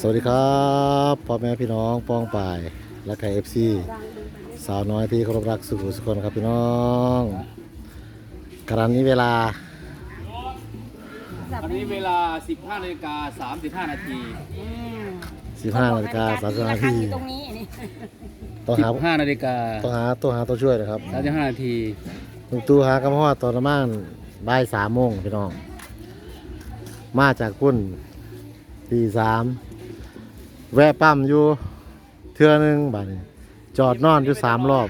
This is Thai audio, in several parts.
สวัสดีครับพ่อแม่พี่น้องป้องป่ายและไก่เอฟซีสาวน้อยที่เคารพรักสุขุสุขคนครับพี่น้องกรันนี้เวลาวันนี้เวลา 15นาฬิกา35 นาที 15นาฬิกา30นาทีอยู่ตรงนี้นี่ต้องหา15นาฬิกาต้องหาตัวหาตัวช่วยนะครับ35นาทีลุงตู้หากระเพาะตอนประมาณบ่ายสามโมงพี่น้อง มาจากกุ้น ตีสามแวะปั๊มอยู่เทื่อหนึงบัดนี้จอดนอนอยู่สามรอบ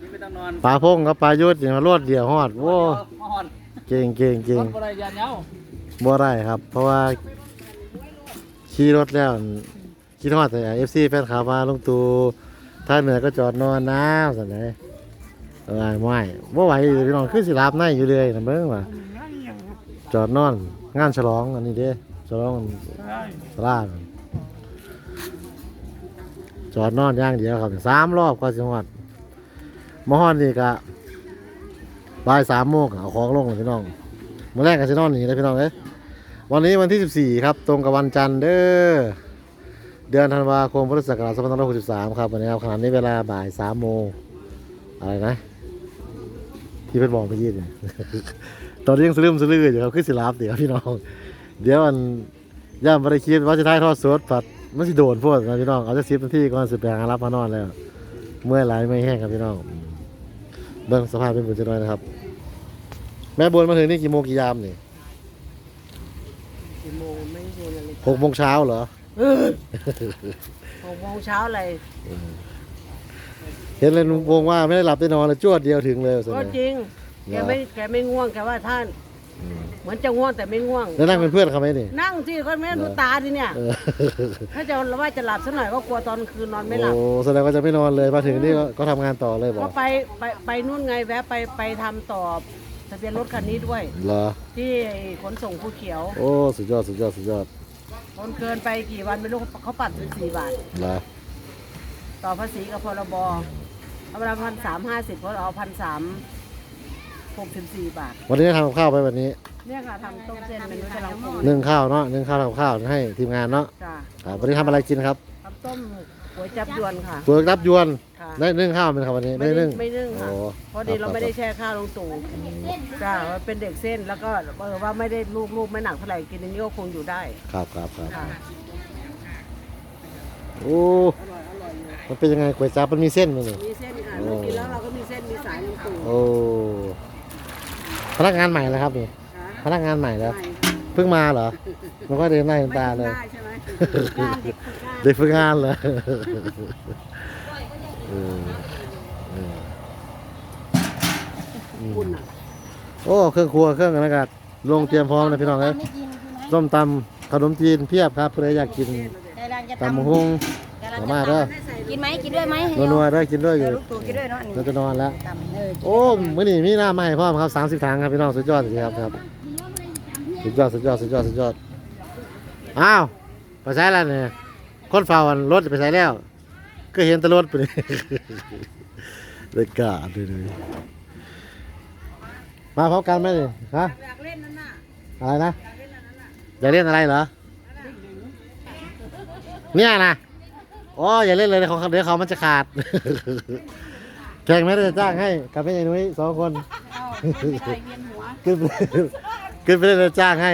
นี่ไม่ต้องนอนปลาพงกับปลายุทธ์อย่างรวดเดียวฮอดโว้มอนเก่งเก่งเก่งรถอะไรยานเย้าบ่ได้ครับ เพราะว่าขี่รถแล้วคิดฮอดแต่เอฟซีแฟนคลับว่าลุงตู่ถ้าเหนื่อยก็จอดนอนน้ำสันไหนเออไม่บ่ไหวอยู่พี่น้องคือสิรับในอยู่เลยนะเบิ่งว่าจอดนอนงานฉลองอันนี้เด้ ฉลองสลาดจอดนอนอย่างเดียวครับสามรอบก็สิฮอดมาฮอดนี่ก็บ่ายสามโมงเอาของลงเลยพี่น้องมื่อแรกกับซีนอนนี่นะพี่น้องเอ้ยวันนี้วันที่ 14 ครับ ตรงกับวันจันทร์เด้อเดือนธันวาคมพุทธศักราช2563ครับวันนี้ครับขณะนี้เวลาบ่าย3โมงอะไรนะ ที่เพิ่นบอกเมื่อกี้เนี่ยตอนนี้ยังสลืมสลืออยู่ครับคือสิลาบเดี๋ยวพี่น้อง เดี๋ยวมันย่ามาได้คิดว่าจะได้ทอดสดผัดมันสิโดนพวกนะพี่น้องเอาจะสิบนาทีก่อนสิไปหารับมานอนแล้ว เมื่อยหลายไม่แห้งครับพี่น้องอืมเบิ่งสภาพเป็นบุญจะน้อยนะครับ แม่บนมาถึงนี่กี่โมงกี่ยามนี่กี่โมงไม่รู้นาฬิกาหกโมงเช้าเหรอหกโมงเช้าเลยเห็นเลยลุงพงว่าไม่ได้หลับได้นอนเลยจวดเดียวถึงเลยสิก็จริงแกไม่แกไม่ง่วงแกว่าท่าน เหมือนจะง่วงแต่ไม่ง่วง แล้วนั่งเป็นเพื่อนเขาไหมนี่ นั่งสิก็ไม่ดูตาดิเนี่ย เออถ้าจะว่าจะหลับสักหน่อยก็กลัวตอนคืนนอนไม่หลับ โอ้แสดงว่าจะไม่นอนเลยมาถึงนี่ก็ก็ทำงานต่อเลยบอก็กไปไปไปนู่นไงแวะไปไปทำต่อทะเบียนรถคันนี้ด้วย เหรอที่ขนส่งผู้เขียวโอ้สุดยอดสุดยอดสุดยอดคนเกินไปกี่วันไม่รู้เขาปัดสี่บาท เหรอต่อภาษีกับพรบเอาเวลาพันสามห้าสิบเขาเอาพันสามหกสิบสี่บาท วันนี้ทำกับข้าวไปวันนี้ เนี่ยค่ะทำต้มเส้นเมนูกำลังปรุงนึ่งข้าวเนาะนึ่งข้าวทำกับข้าวให้ทีมงานเนาะจ้ะครับวันนี้ทำอะไรกินครับทำต้มก๋วยจับยวนค่ะตัวรับยวนค่ะได้นึ่งข้าวเป็นครับวันนี้ไม่ได้ได้นึ่งไม่นึ่งค่ะ โอ้เพราะดีเราไม่ได้แช่ข้าวลงตู่จ้าว่าเป็นเด็กเส้นแล้วก็เออว่าไม่ได้ลูกลูกไม่หนักเท่าไหร่กินอย่างนี้ก็คงอยู่ได้ครับครับครับค่ะโอ้มันเป็นยังไงก๋วยจั๊บมันมีเส้นมั้ยนี่ มีเส้นค่ะโอ้เรากินแล้วเราก็มีเส้นมีสายลงตู่โอ้พนักงานใหม่แล้วครับนี่ค่ะ พนักงานใหม่แล้วไม่เพิ่งมาเหรอมันก็เดินหน้าเดินตาเลยได้ใช่ไหมกล้าเด็กฝึกงานเด็กฝึกงานเหรอเออเอออืมคุณอะโอ้เครื่องครัวเครื่องอะไรกันลงเตรียมพร้อมเลยพี่น้องเอ้ยไม่กินใช่ไหมส้มตำขนมจีนเพียบครับเพื่ออยากกินกำลังจะตำทำหุ้งกำลังมาจะเด้อทำกินไหมกินด้วยไหมนัวๆได้กินด้วยอยู่เดี๋ยวลูกตู่กินด้วยเนาะอันนี้เราจะนอนแล้วตำเออโอ้มื่อนี้มีหน้ามาให้พร้อมครับสามสิบถังครับพี่น้องสุดยอดสิครับครับ สุดยอดสุดยอดสุดยอดสุดยอดอ้าวไปใช้แล้วเนี่ยคนเฝ้าอันรถไปใช้แล้ว ก็เห็นแตรถไปเลยเลยกาดเลยเลยมาพบกันไหมเนี่ยฮะอยากเล่นนั่นน่ะอะไรนะอยากเล่นอะไรเหรอเนี่ยนะอ๋ออย่าเล่นเลยเดี๋ยวเขาเดี๋ยวเขามันจะขาดแข่งไม่ได้จะจ้างให้กับแม่ยายนุ้ยสองคนขึ้นไป ขึ้นไปเล่นแล้วจ้างให้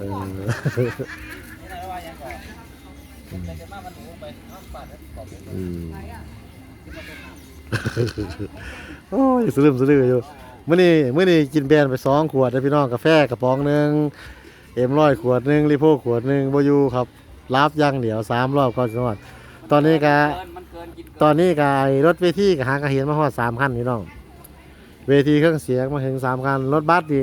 เอออืมโอ้ยสลืมสลืออยู่เมื่อนี้เมื่อนี้กินแบรนไปสองขวดนะพี่น้องกาแฟกระป๋องหนึ่งเอ็มร้อยขวดหนึ่งรีโพขวดหนึ่งโบยูครับรับย่างเดียวสามรอบก่อนจังหวัดตอนนี้ก็ตอนนี้กายรถเวทีกับหางกระเห็นมาฮอดสามคันพี่น้อง เวทีเครื่องเสียงมาถึงสามคันรถบัสดี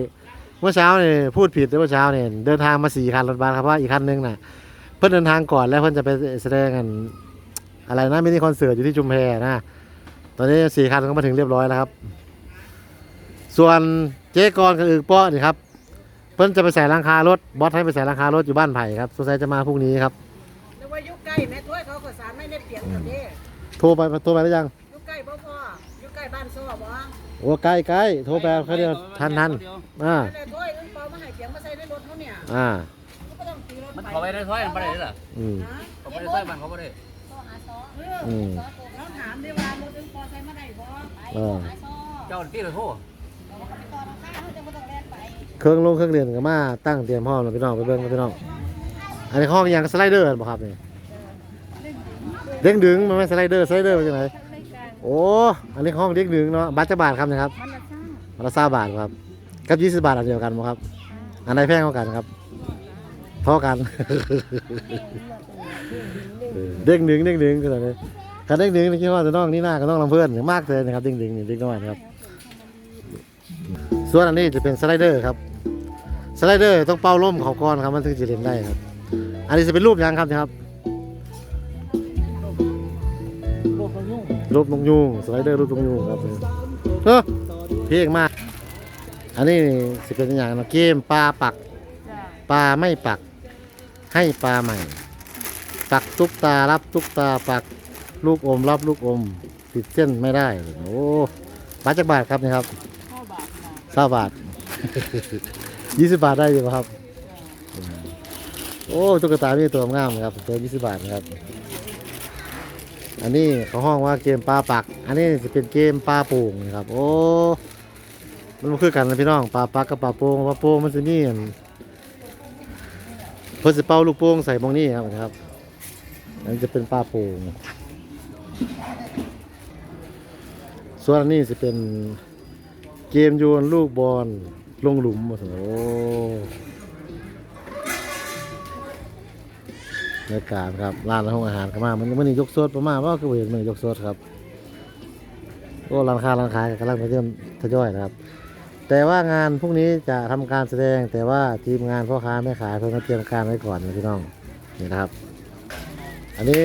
เมื่อเช้าเนี่ยพูดผิดเมื่อเช้าเนี่ยเดินทางมาสี่คันรถบัสครับเพราะว่าอีกคันหนึงน่ะเพิ่นเดินทางก่อนแล้วเพิ่นจะไปแสดงกัน อะไรนะมินิคอนเสิร์ตอยู่ที่จุมแพนะตอนนี้สี่คันก็มาถึงเรียบร้อยแล้วครับ ส่วนเจ๊กรกับอึกป้อนี่ครับ เพิ่นจะไปใส่หลังคารถบอสให้ไปใส่หลังคารถอยู่บ้านไผ่ครับสงสัยจะมาพรุ่งนี้ครับนึกว่ายุคใกล้แม่ถ้วยเขาก็สารไม่ได้เปลี่ยนกันเด้โทรไปโทรไปแล้วยัง ยุคใกล้บ่พอยุคใกล้บ้านซ้อบ่ โอ้ใกล้ใกล้โทรไปเขาเดียวทันทันอ่าแต่ถ้วยอึ้งเปามาให้เสียงมาใส่ในรถเขาเนี่ยอ่าก็มันเขาไปได้ถ้อยมันไม่ได้เหรออืมเขาไปได้ถ้อยมันเขาไม่ได้อืมเราถามได้ว่ารถอึ้งพอใช้มาได้บ่เออเจ้าที่เราโทษเครื่องลงเครื่องเรียนก็มาตั้งเตรียมพร้อมแล้วพี่น้องไปเบิ่งกันพี่น้องอันนี้ห้องยังสไลเดอร์บ่ครับนี่เด้งดึงมันไม่สไลเดอร์สไลเดอร์เป็นยังไง โอ้ อันนี้ห้องเด้งดึงเนาะบัตรจะบาทครับนะครับมันละซ่ามันละซาบาทครับกับยี่สิบบาทอันเดียวกันบ่ครับ อันไหนแพงกว่ากันครับเท่ากันเออเด้งดึงเด้งดึงคืออะไรการเด้งดึงนี่คิดว่าจะต้องนี่หน้าก็ต้องลำเพื่อนอย่างมากเลยนะครับเด้งดึงนี่เด้งน้อยนะครับ ส่วนอันนี้จะเป็นสไลเดอร์ครับ สไลเดอร์ต้องเป่าล่มเขาก้อนครับมันถึงจะเล่นได้ครับ อันนี้จะเป็นรูปยังครับนะครับ รูปนกยูงสไลเดอร์รูปนกยูงครับเออเพียงมาก อันนี้สิเป็นอย่างนะเกมปลาปักจ้าปลาไม่ปัก ให้ปลาใหม่ ปักทุกตารับทุกตาปักลูกอมรับลูกอมติดเส้นไม่ได้โอ้บาทจักบาทครับนี่ครับข้อบาทมาเก้าบาทยี่สิบบาทได้อยู่ครับ โอ้ตุ๊กตานี่ตัวงามนะครับตัวยี่สิบบาทนะครับ อันนี้เขาห้องว่าเกมปลาปัก อันนี้จะเป็นเกมปลาโป่งนะครับ โอ้ มันคือกันนะพี่น้องปลาปักกับปลาโป่งปลาโป่งมันจะมีอันเพื่อจะเป่าลูกโป่งใส่บองนี่ครับนะครับ อันนี้จะเป็นปลาโป่งส่วนอันนี้จะเป็นเกมโยนลูกบอลลงหลุมโอ้ บรรยากาศครับร้านห้องอาหารก็มามันมันนี่ยกสดประมาณว่าก็เห็นมันยกสดครับโอ้ร้านค้าร้านขายกำลังเริ่มทยอยนะครับ แต่ว่างานพวกนี้จะทำการแสดง แต่ว่าทีมงานพ่อค้าแม่ขายเพิ่งมเตรียมการไว้ก่อนนะพี่น้องนี่นะครับ อันนี้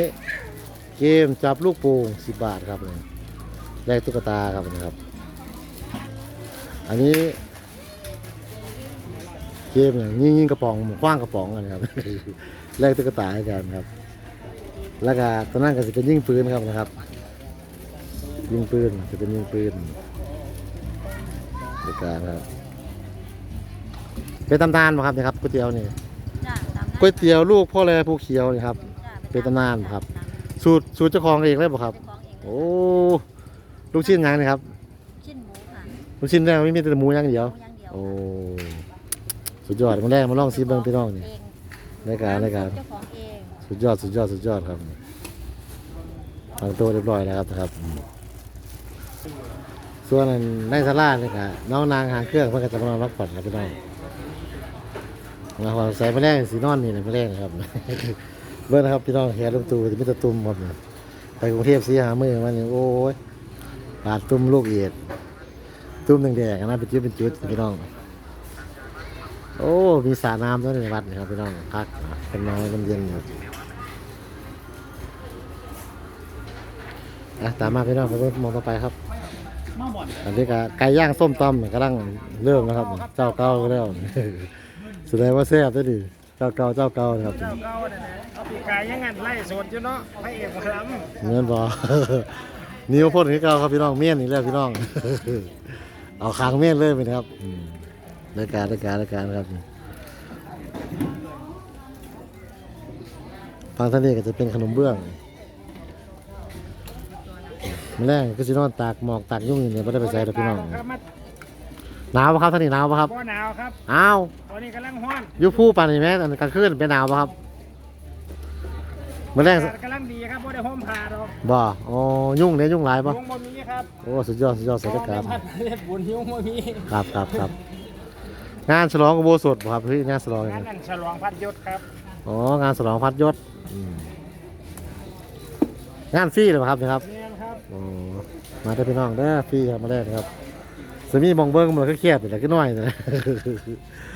เกมจับลูกโป่ง10บาทครับแลกตุ๊กตาครับนะครับ อันนี้ เกมอย่างยิงยิงกระป๋องคว้างกระป๋องกันครับแลกตุ๊กตาให้กันครับ แล้วก็ตอนนั้นก็จะเป็นยิงปืนครับนะครับ ยิงปืนจะเป็นยิงปืนในการครับเป็นตำนานไหมครับเนะครับก๋วยเตี๋ยวนี่จ้าตามนั้นก๋วยเตี๋ยวลูกพ่อแลผู้เขียวนี่ครับ จ้าเป็นตำนานครับสูตรสูตรเจ้าของเองเลยบ่ครับเจ้าของเองโอ้ลูกชิ้นยังนี่ครับชิ้นหมูค่ะลูกชิ้นแรกไม่มีแต่หมูอย่างเดียว หมูอย่างเดียวโอ้ สุดยอดมาแรกมาลองซีเบิ้งพี่น้องนี่เองในการในการเจ้าของเองสุดยอดสุดยอดสุดยอดครับฟังตัวเรียบร้อยแล้วครับนะครับ ส่วนอันในสลาเนี่ครับน้องนางหางเครื่องเพื่อจะมานอนพักผ่อนครับพี่น้องมาขอใส่มาแรกสีนอนนี่นะมาแรกนะครับเบิ้งนะครับพี่น้องแขนลูกตูจะมีแตะตุ่มครับไปกรุงเทพสีหามือมาเนี่ยโอ้ยบาดตุ่มลูกเอียด ตุ่มแดงๆนะเป็นจุดเป็นจุดพี่น้อง โอ้ มีสระน้ำด้วยในวัดนะครับพี่น้องพักเป็นน้อยลมเย็นอยู่อะตามมาพี่น้องไปเบิ่งมองต่อไปครับมาบ่อนอันนี้ก็ไก่ย่างส้มตำกำลังเริ่มนะครับ เจ้าเก่าแล้วแสดงว่าแซ่บด้วยดิเจ้าเก่าเจ้าเก่านะครับเจ้าเก่าเนี่ยนะเอาปีกายยังงั้นไล่สดอยู่เนาะพระเอกหมอลเงินบอนิ้วพ่นที่เก่าครับพี่น้องเมียนอีกแล้วพี่น้อง เอาคางเมียนเลยไปนะครับอืม รายการรายการรายการครับฟังท่านนี้ก็จะเป็นขนมเบื้องมาแรงก็สินอนตากหมอกตากยุ่งอยู่เนี่ยไม่ได้ไปใส่ำหรอกพี่น้องครับมาหนาวปะครับท่านนี่หนาวปะครับบ่หนาวครับอ้าวตอนนี้กำลังฮ้อนอยุผู้ปันนี่แม่อันกลางคืนเป็นหนาวปะครับมาแรงอากาศกำลังดีครับบ่ได้ห่มผ้าดอกบ่อ๋อยุ่งเนี่ยยุ่งหลายปะยุงบ่มีครับโอ้สุดยอดสุดยอดสถานการณ์พัดเฮ็ดบุญยุงบ่มีครับครับครับ งานฉลองอุโบสถบ่ครับพี่งานฉลองงานนั้นฉลองพัดยศครับอ๋องานฉลองพัดยศอืมงานฟรีเลยบ่ครับเนะครับเนี่ยครับอ๋อมาได้อพี่น้องเด้อฟรีครับมาได้นะครับสมีมองเบิ้งมันก็เครียดแต่ก็น้อยนะ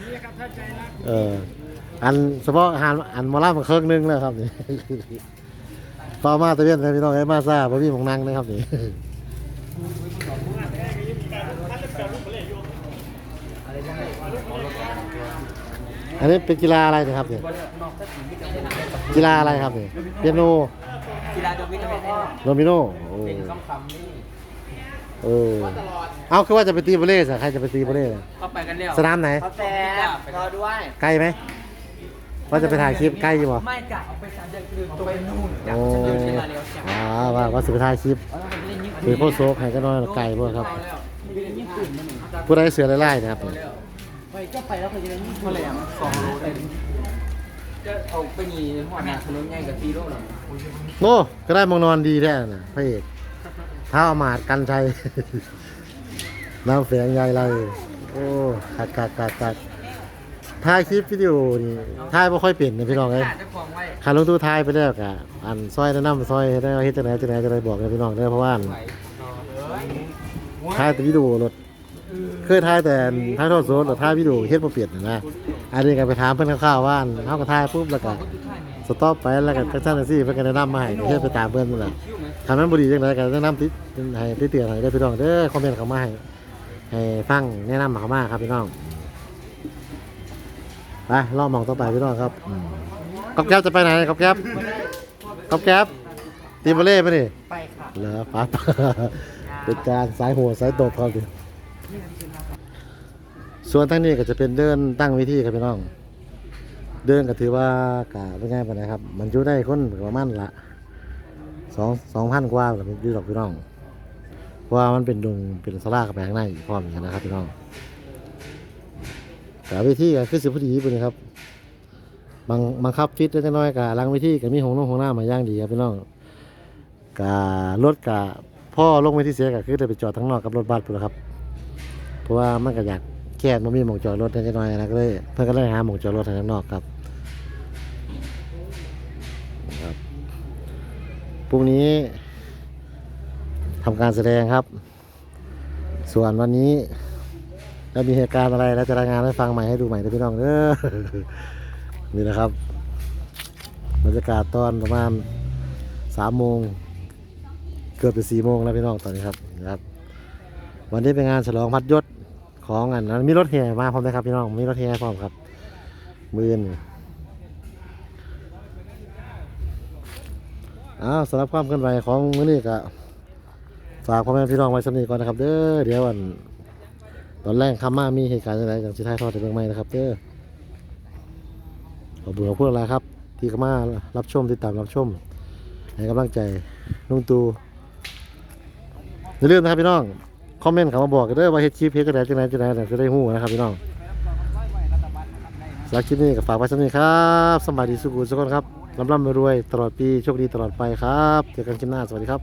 นี่ครับถ้าใจรักเอออันเฉพาะอาหารอันหมอลามันเครื่องหนึงแล้วครับนี่ ต่อมาตะเวียนพี่น้องไอ้มาซ่าบ่มีหมองนั่งนะครับนี่ อันนี้เป็นกีฬาอะไรนะครับเนี่ยกีฬาอะไรครับเนี่ยเปียโนกีฬาโดมิโนโดมิโนโอ้เป็นคำคำนี่เออเอาคือว่าจะไปตีบอลเล่สใครจะไปตีบอลเล่น่ะเข้าไปกันแล้วสนามไหนเขาแต่รอด้วยไกลไหมว่าจะไปถ่ายคลิปใกล้อยู่บ่ไม่กะเอาไปสามเดือนคือตัวไปนู่นกะโอ้จะเดินขึ้นมาเร็วจังอ่าว่าว่าสิไปถ่ายคลิปเอาแล้วมันจะได้ยิ่งคือโคตรโซกให้ก็น้อยไก่พวกครับ ผู้ใดเสือไล่ๆนะครับไปก็ไปแล้วเขาจะได้ยิ่งทะเลมสองโลเลยจะเอาไปยีหัวหน้าถนนใหญ่กับทีโร่หรอโง่ก็ได้มองนอนดีแท้น่ะพระเอกเท้าอามาดกันชัยน้ำแฝงใหญ่ไรโอ้ขาดขาดขาดขาดถ่ายคลิปวิดีโอนี่ถ่ายไม่ค่อยเปลี่ยนนะพี่น้องเอ้ยขาดจะควงไว้ขาลงตู้ถ่ายไปแล้วกะอันซอยแนะนำซอยให้ได้เฮ็ดจังไหนจังไหนจะได้บอกนะพี่น้องเด้อเพราะว่าอันไหวเอ้ยถ่ายแต่วิดีโอรถ เคยถ่ายแต่ถ่ายทอดสดหรือถ่ายวิดีโอเฮ็ดบ่เปลี่ยนน่ะนะอันนี้ก็ไปถามเพิ่นคร่าวๆว่าอันเฮาก็ถ่ายปุ๊บแล้วก็สต็อปไปแล้วก็จังซั่นจังซี่เพิ่นก็แนะนำมาให้เฮ็ดไปตามเพิ่นนั่นแหละคิ้วไหมถ้ามันบ่ดีจังไดก็แนะนำติให้ติเตือนให้ได้อพี่น้องเด้อคอมเมนต์เข้ามาให้ให้ฟังแนะนำเข้ามาครับพี่น้องไปรอบหมองต่อไปพี่น้องครับอืมก๊อบแก๊บจะไปไหนก๊อบแก๊บก๊อบแก๊บตีบอลเล่ไหมนี่ไปค่ะเหรอปั๊บเป็นการสายหัวสายตบครับดิ ส่วนทั้งนี้ก็จะเป็นเดินตั้งวิธีครับพี่น้อง เดินก็ถือว่ากะเป็นไงปานใดครับ มันอยู่ได้คนประมาณละสองสองพันกว่าแบบอยู่ดอกพี่น้องเพราะว่ามันเป็นดงเป็นสลากับแปลงในอีกพร้อมกันนะครับพี่น้องแต่วิธีก็คือสิพอดีปุ่นครับบางบางคับฟิตได้จักน้อยกะลังวิธีก็มีหงน้องหงหน้ามาย่างดีครับพี่น้องกะรถกะพ่อลงไปที่เสียก็คือได้ไปจอดทั้งนอกกับรถบัสพุ่นล่ะครับ เพราะว่ามันก็อยาก แค่มันมีหมองจอดรถได้จักหน้อยนะก็เลยเพื่อนก็เลยหาหมองจอดรถทางข้างนอกครับครับพรุ่งนี้ทำการแสดงครับ ส่วนวันนี้จะมีเหตุการณ์อะไรแล้วจะรายงานให้ฟังใหม่ให้ดูใหม่นะพี่น้องเด้อนี่นะครับบรรยากาศตอนประมาณสามโมงเกือบจะสี่โมงแล้วพี่น้องตอนนี้ครับนะครับ วันนี้เป็นงานฉลองพัดยศ ของอันนั้นมีรถแห่มาพร้อมนะครับพี่น้องมีรถแห่พร้อมครับมือนอ้าวสำหรับความเคลื่อนไหวของมื้อนี้ก็ฝากพ่อแม่พี่น้องไว้สำนีก่อนนะครับเด้อเดี๋ยววันตอนแรกคำมามีเหตุการณ์อะไรอย่างที่ท้ายทอดในเบื้องใหม่นะครับเด้อขอเบื่อพวกเราครับ ที่เข้ามารับชมติดตามรับชมให้กำลังใจลุงตูอย่าลืมนะครับพี่น้อง อมเมนต์เขามาบอกกันเด้อว่าเฮ็ดคลิปเฮ็ดจังไดจังไดจังไดเนี่ยจะได้หู้นะครับพี่น้องสำหรับคลิปนี้ก็ฝากไว้สักนี้ครับสำบายดีสุขุสุขคนครับร่ำร่ำรวยตลอดปีโชคดีตลอดไปครับเจอกันคลิปหน้าสวัสดีครับ